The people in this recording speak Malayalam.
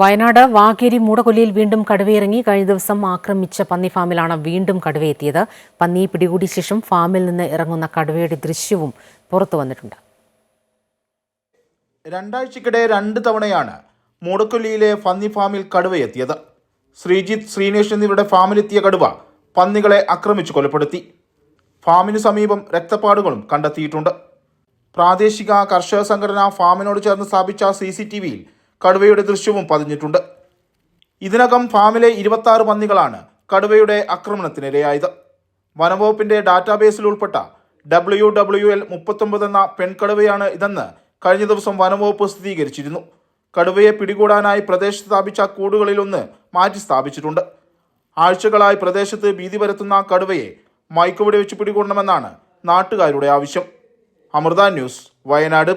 വയനാട് വാകേരി മൂടകൊല്ലിയിൽ വീണ്ടും കടുവയിറങ്ങി കഴിഞ്ഞ ദിവസം ആക്രമിച്ച പന്നി ഫാമിലാണ് വീണ്ടും കടുവയെത്തിയത്. പന്നി പിടികൂടിയ ശേഷം ഫാമിൽ നിന്ന് ഇറങ്ങുന്ന കടുവയുടെ ദൃശ്യവും പുറത്തു വന്നിട്ടുണ്ട്. രണ്ടാഴ്ചക്കിടെ രണ്ട് തവണയാണ് മൂടക്കൊല്ലിയിലെ പന്നി ഫാമിൽ കടുവയെത്തിയത്. ശ്രീജിത്ത് ശ്രീനേഷ് എന്നിവരുടെ ഫാമിലെത്തിയ കടുവ പന്നികളെ ആക്രമിച്ചു കൊലപ്പെടുത്തി. ഫാമിന് സമീപം രക്തപ്പാടുകളും കണ്ടെത്തിയിട്ടുണ്ട്. പ്രാദേശിക കർഷക സംഘടന ഫാമിനോട് ചേർന്ന് സ്ഥാപിച്ച സി കടുവയുടെ ദൃശ്യവും പതിഞ്ഞിട്ടുണ്ട്. ഇതിനകം ഫാമിലെ ഇരുപത്തി ആറ് പന്നികളാണ് കടുവയുടെ ആക്രമണത്തിനിരയായത്. വനംവകുപ്പിന്റെ ഡാറ്റാബേസിൽ ഉൾപ്പെട്ട ഡബ്ല്യു ഡബ്ല്യു എൽ മുപ്പത്തൊമ്പത് എന്ന പെൺകടുവയാണ് ഇതെന്ന് കഴിഞ്ഞ ദിവസം വനംവകുപ്പ് സ്ഥിരീകരിച്ചിരുന്നു. കടുവയെ പിടികൂടാനായി പ്രദേശത്ത് സ്ഥാപിച്ച കൂടുകളിലൊന്ന് മാറ്റി സ്ഥാപിച്ചിട്ടുണ്ട്. ആഴ്ചകളായി പ്രദേശത്ത് ഭീതി പരത്തുന്ന കടുവയെ മയക്കുവെടി വെച്ച് പിടികൂടണമെന്നാണ് നാട്ടുകാരുടെ ആവശ്യം. അമൃത ന്യൂസ് വയനാട്.